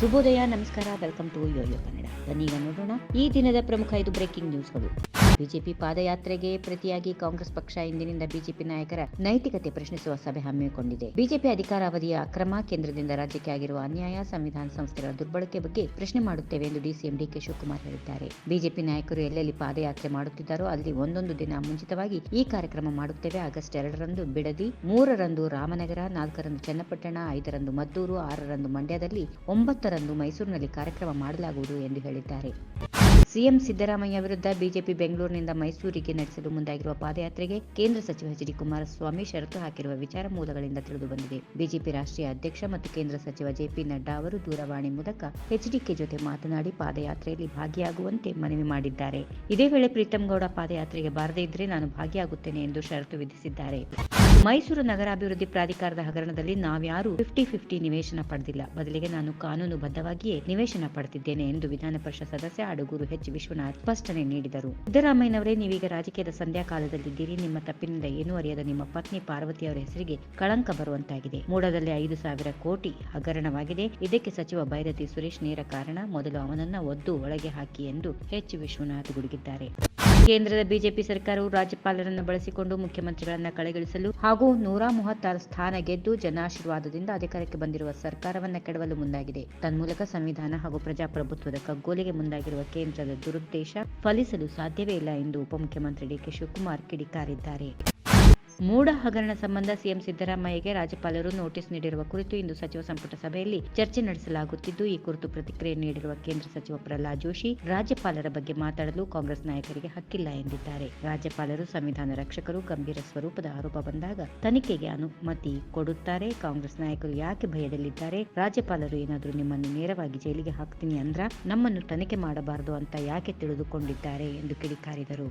ಶುಭೋದಯ, ನಮಸ್ಕಾರ welcome to Yoyo Kannada ಬನ್ನೀಗ ನೋಡೋಣ. ಈ ದಿನದ ಪ್ರಮುಖ ಐದು ಬ್ರೇಕಿಂಗ್ ನ್ಯೂಸ್ಗಳು ಬಿಜೆಪಿ ಪಾದಯಾತ್ರೆಗೆ ಪ್ರತಿಯಾಗಿ ಕಾಂಗ್ರೆಸ್ ಪಕ್ಷ ಇಂದಿನಿಂದ ಬಿಜೆಪಿ ನಾಯಕರ ನೈತಿಕತೆ ಪ್ರಶ್ನಿಸುವ ಸಭೆ ಹಮ್ಮಿಕೊಂಡಿದೆ. ಬಿಜೆಪಿ ಅಧಿಕಾರಾವಧಿಯ ಅಕ್ರಮ ಕೇಂದ್ರದಿಂದ ರಾಜ್ಯಕ್ಕೆ ಆಗಿರುವ ಅನ್ಯಾಯ ಸಂವಿಧಾನ ಸಂಸ್ಥೆಗಳ ದುರ್ಬಳಕೆ ಬಗ್ಗೆ ಪ್ರಶ್ನೆ ಮಾಡುತ್ತೇವೆ ಎಂದು ಡಿಸಿಎಂ ಡಿಕೆ ಶಿವಕುಮಾರ್ ಹೇಳಿದ್ದಾರೆ. ಬಿಜೆಪಿ ನಾಯಕರು ಎಲ್ಲೆಲ್ಲಿ ಪಾದಯಾತ್ರೆ ಮಾಡುತ್ತಿದ್ದಾರೋ ಅಲ್ಲಿ ಒಂದೊಂದು ದಿನ ಮುಂಚಿತವಾಗಿ ಈ ಕಾರ್ಯಕ್ರಮ ಮಾಡುತ್ತೇವೆ. ಆಗಸ್ಟ್ ಎರಡರಂದು ಬಿಡದಿ, ಮೂರರಂದು ರಾಮನಗರ, ನಾಲ್ಕರಂದು ಚನ್ನಪಟ್ಟಣ, ಐದರಂದು ಮದ್ದೂರು, ಆರರಂದು ಮಂಡ್ಯದಲ್ಲಿ ಒಂಬತ್ತರಂದು ಮೈಸೂರಿನಲ್ಲಿ ಕಾರ್ಯಕ್ರಮ ಮಾಡಲಾಗುವುದು ಎಂದು ಹೇಳಿದ್ದಾರೆ. ಸಿಎಂ ಸಿದ್ದರಾಮಯ್ಯ ವಿರುದ್ಧ ಬಿಜೆಪಿ ಬೆಂಗಳೂರಿನಿಂದ ಮೈಸೂರಿಗೆ ನಡೆಸಲು ಮುಂದಾಗಿರುವ ಪಾದಯಾತ್ರೆಗೆ ಕೇಂದ್ರ ಸಚಿವ ಎಚ್ ಡಿ ಕುಮಾರಸ್ವಾಮಿ ಷರತ್ತು ಹಾಕಿರುವ ವಿಚಾರ ಮೂಲಗಳಿಂದ ತಿಳಿದು ಬಂದಿದೆ ಬಿಜೆಪಿ ರಾಷ್ಟ್ರೀಯ ಅಧ್ಯಕ್ಷ ಮತ್ತು ಕೇಂದ್ರ ಸಚಿವ ಜೆಪಿ ನಡ್ಡಾ ಅವರು ದೂರವಾಣಿ ಮೂಲಕ ಎಚ್ಡಿಕೆ ಜೊತೆ ಮಾತನಾಡಿ ಪಾದಯಾತ್ರೆಯಲ್ಲಿ ಭಾಗಿಯಾಗುವಂತೆ ಮನವಿ ಮಾಡಿದ್ದಾರೆ. ಇದೇ ವೇಳೆ ಪ್ರೀತಂ ಗೌಡ ಪಾದಯಾತ್ರೆಗೆ ಬಾರದೇ ಇದ್ರೆ ನಾನು ಭಾಗಿಯಾಗುತ್ತೇನೆ ಎಂದು ಷರತ್ತು ವಿಧಿಸಿದ್ದಾರೆ. ಮೈಸೂರು ನಗರಾಭಿವೃದ್ಧಿ ಪ್ರಾಧಿಕಾರದ ಹಗರಣದಲ್ಲಿ ನಾವ್ಯಾರು ಫಿಫ್ಟಿ ಫಿಫ್ಟಿ ನಿವೇಶನ ಪಡೆದಿಲ್ಲ. ಬದಲಿಗೆ ನಾನು ಕಾನೂನುಬದ್ಧವಾಗಿಯೇ ನಿವೇಶನ ಪಡೆದಿದ್ದೇನೆ ಎಂದು ವಿಧಾನ ಪರಿಷತ್ ಸದಸ್ಯ ಅಡಗೂರು ಎಚ್. ವಿಶ್ವನಾಥ್ ಸ್ಪಷ್ಟನೆ ನೀಡಿದರು. ಸಿದ್ದರಾಮಯ್ಯನವರೇ, ನೀವೀಗ ರಾಜಕೀಯದ ಸಂಧ್ಯಾ ಕಾಲದಲ್ಲಿದ್ದೀರಿ ನಿಮ್ಮ ತಪ್ಪಿನಿಂದ ಏನೂ ಅರಿಯದ ನಿಮ್ಮ ಪತ್ನಿ ಪಾರ್ವತಿಯವರ ಹೆಸರಿಗೆ ಕಳಂಕ ಬರುವಂತಾಗಿದೆ. ಮೂಡದಲ್ಲಿ ಐದು ಸಾವಿರ ಕೋಟಿ ಹಗರಣವಾಗಿದೆ. ಇದಕ್ಕೆ ಸಚಿವ ಭೈರತಿ ಸುರೇಶ್ ನೇರ ಕಾರಣ, ಮೊದಲು ಅವನನ್ನ ಒದ್ದು ಒಳಗೆ ಹಾಕಿ ಎಂದು ಎಚ್. ವಿಶ್ವನಾಥ್ ಗುಡುಗಿದ್ದಾರೆ. ಕೇಂದ್ರದ ಬಿಜೆಪಿ ಸರ್ಕಾರವು ರಾಜ್ಯಪಾಲರನ್ನು ಬಳಸಿಕೊಂಡು ಮುಖ್ಯಮಂತ್ರಿಗಳನ್ನು ಕಳೆಗಳಿಸಲು ಹಾಗೂ ನೂರ ಮೂವತ್ತಾರು ಸ್ಥಾನ ಗೆದ್ದು ಜನಾಶೀರ್ವಾದದಿಂದ ಅಧಿಕಾರಕ್ಕೆ ಬಂದಿರುವ ಸರ್ಕಾರವನ್ನು ಕೆಡವಲು ಮುಂದಾಗಿದೆ. ತನ್ಮೂಲಕ ಸಂವಿಧಾನ ಹಾಗೂ ಪ್ರಜಾಪ್ರಭುತ್ವದ ಕಗ್ಗೋಲಿಗೆ ಮುಂದಾಗಿರುವ ಕೇಂದ್ರದ ದುರುದ್ದೇಶ ಫಲಿಸಲು ಸಾಧ್ಯವೇ ಇಲ್ಲ ಎಂದು ಉಪಮುಖ್ಯಮಂತ್ರಿ ಡಿಕೆ ಶಿವಕುಮಾರ್ ಕಿಡಿಕಾರಿದ್ದಾರೆ. ಮೂಡ ಹಗರಣ ಸಂಬಂಧ ಸಿಎಂ ಸಿದ್ದರಾಮಯ್ಯಗೆ ರಾಜ್ಯಪಾಲರು ನೋಟಿಸ್ ನೀಡಿರುವ ಕುರಿತು ಇಂದು ಸಚಿವ ಸಂಪುಟ ಸಭೆಯಲ್ಲಿ ಚರ್ಚೆ ನಡೆಸಲಾಗುತ್ತಿದ್ದು, ಈ ಕುರಿತು ಪ್ರತಿಕ್ರಿಯೆ ನೀಡಿರುವ ಕೇಂದ್ರ ಸಚಿವ ಪ್ರಹ್ಲಾದ್ ಜೋಶಿ, ರಾಜ್ಯಪಾಲರ ಬಗ್ಗೆ ಮಾತಾಡಲು ಕಾಂಗ್ರೆಸ್ ನಾಯಕರಿಗೆ ಹಕ್ಕಿಲ್ಲ ಎಂದಿದ್ದಾರೆ. ರಾಜ್ಯಪಾಲರು ಸಂವಿಧಾನ ರಕ್ಷಕರು ಗಂಭೀರ ಸ್ವರೂಪದ ಆರೋಪ ಬಂದಾಗ ತನಿಖೆಗೆ ಅನುಮತಿ ಕೊಡುತ್ತಾರೆ. ಕಾಂಗ್ರೆಸ್ ನಾಯಕರು ಯಾಕೆ ಭಯದಲ್ಲಿದ್ದಾರೆ? ರಾಜ್ಯಪಾಲರು ಏನಾದರೂ ನಿಮ್ಮನ್ನು ನೇರವಾಗಿ ಜೈಲಿಗೆ ಹಾಕ್ತೀನಿ ಅಂದ್ರ ನಮ್ಮನ್ನು ತನಿಖೆ ಮಾಡಬಾರದು ಅಂತ ಯಾಕೆ ತಿಳಿದುಕೊಂಡಿದ್ದಾರೆ? ಎಂದು ಕಿಡಿಕಾರಿದರು.